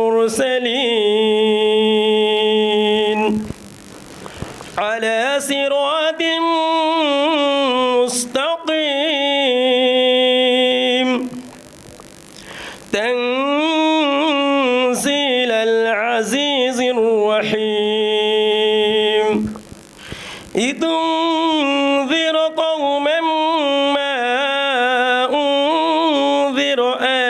المرسلين على صراط مستقيم. تنزيل العزيز الرحيم. لتنذر قوما ما أنذر آباؤهم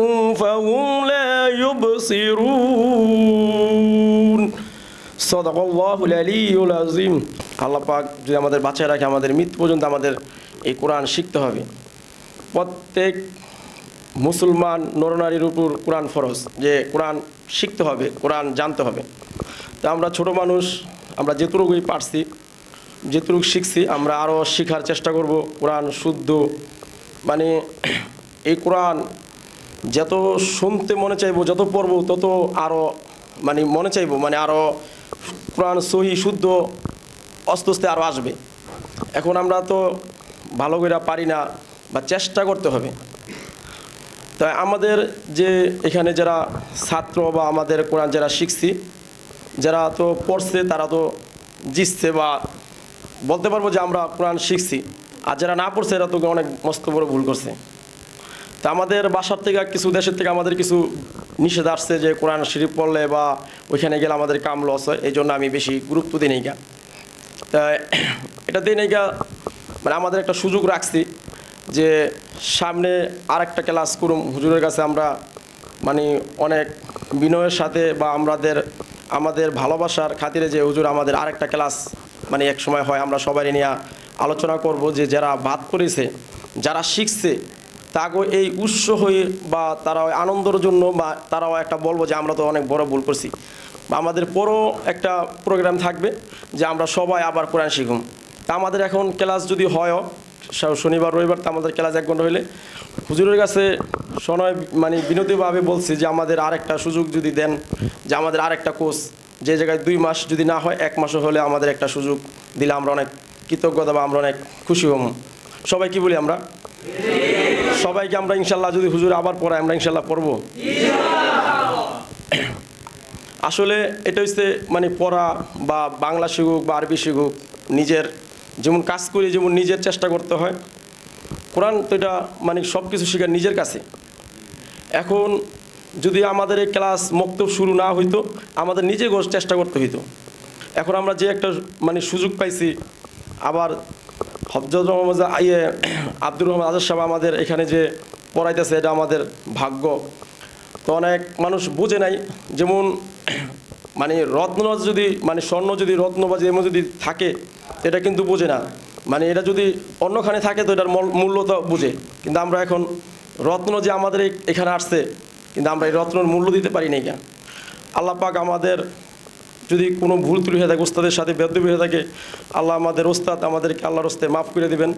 فأغشيناهم فهم لا يبصرون صدق الله العلي العظيم আল্লাহ পাক যদি আমাদের বাঁচায় রাখে আমাদের মৃত্যু পর্যন্ত আমাদের এই কোরআন শিখতে হবে প্রত্যেক মুসলমান নরনারীর উপর কোরআন ফরজ যে কোরআন শিখতে হবে কোরআন জানতে হবে তা আমরা ছোট মানুষ আমরা যেটুকুই পারছি যেটুকু শিখছি আমরা আরও শেখার চেষ্টা করব কোরআন শুদ্ধ মানে এই কোরআন যত শুনতে মনে চাইব, যত পড়ব, তত আরও মানে মনে চাইব মানে আরও কোরআন সহি, শুদ্ধ আস্তে আস্তে আরও আসবে। এখন আমরা তো ভালো করে পারি না বা চেষ্টা করতে হবে। তাই আমাদের যে এখানে যারা ছাত্র বা আমাদের কোরআন যারা শিখছি, যারা তো পড়ছে, তারা তো জিতছে বা বলতে পারব যে আমরা কোরআন শিখছি। আর যারা না পড়ছে, এরা তো অনেক মস্ত বড় ভুল করছে। তা আমাদের বাসার থেকে কিছু, দেশের থেকে আমাদের কিছু নিষেধ আসছে যে কোরআন শরীফ পড়লে বা ওইখানে গেলে আমাদের কাম লস হয়, এই জন্য আমি বেশি গুরুত্ব দিই নাই গা। তাই এটা দিই নাই গা মানে আমাদের একটা সুযোগ রাখছি যে সামনে আর একটা ক্লাস করুম। হুজুরের কাছে আমরা মানে অনেক বিনয়ের সাথে বা আমাদের আমাদের ভালোবাসার খাতিরে যে হুজুর আমাদের আরেকটা ক্লাস মানে এক সময় হয়, আমরা সবাই নিয়ে আলোচনা করব যে যারা বাদ করেছে যারা শিখছে তাগো এই উৎস হয়ে বা তারা আনন্দের জন্য বা তারাও একটা বলব যে আমরা তো অনেক বড় ভুল করছি। আমাদের পরও একটা প্রোগ্রাম থাকবে যে আমরা সবাই আবার কোরআন শিখুম। তা আমাদের এখন ক্লাস যদি হয়ও, শ- শনিবার, রবিবার, তা আমাদের ক্লাস এক ঘণ্টা হইলে। হুজুরের কাছে সনয় মানে বিনোদীভাবে বলছি যে আমাদের আরেকটা সুযোগ যদি দেন, যে আমাদের আরেকটা কোর্স, যে জায়গায় দুই মাস যদি না হয়, এক মাসও হলে আমাদের একটা সুযোগ দিলে আমরা অনেক কৃতজ্ঞতা বা আমরা অনেক খুশি হম। সবাই কি বলি আমরা? সবাইকে আমরা ইনশাল্লাহ যদি হুজুর আবার পড়াই আমরা ইনশাল্লাহ পড়ব। আসলে এটা হচ্ছে মানে পড়া বা বাংলা শিখুক বা আরবি শিখুক, নিজের যেমন কাজ করি, যেমন নিজের চেষ্টা করতে হয়। কোরআন তো এটা মানে সব কিছু শেখার নিজের কাছে। এখন যদি আমাদের এই ক্লাস মক্তব শুরু না হইতো, আমাদের নিজে চেষ্টা করতে হইতো। এখন আমরা যে একটা মানে সুযোগ পাইছি, আবার হফজত ইয়ে আব্দুর রহমান আজাদ সাহেব আমাদের এখানে যে পড়াইতেছে, এটা আমাদের ভাগ্য। তো অনেক মানুষ বুঝে নাই, যেমন মানে রত্ন যদি মানে স্বর্ণ যদি রত্ন বা যেমন যদি থাকে এটা কিন্তু বোঝে না। মানে এটা যদি অন্যখানে থাকে, তো এটার মল- মূল্য তো বুঝে। কিন্তু আমরা এখন রত্ন যে আমাদের এখানে আসছে, কিন্তু আমরা এই রত্নর মূল্য দিতে পারি নাই কেন? আল্লাহ পাক আমাদের যদি কোনো ভুল ত্রুটি হয়ে থাকে ওস্তাদের সাথে বেদবি হয়ে থাকে, আল্লাহ আমাদের ওস্তাদ আমাদেরকে আল্লাহর ওস্তে মাফ করে দিবেন।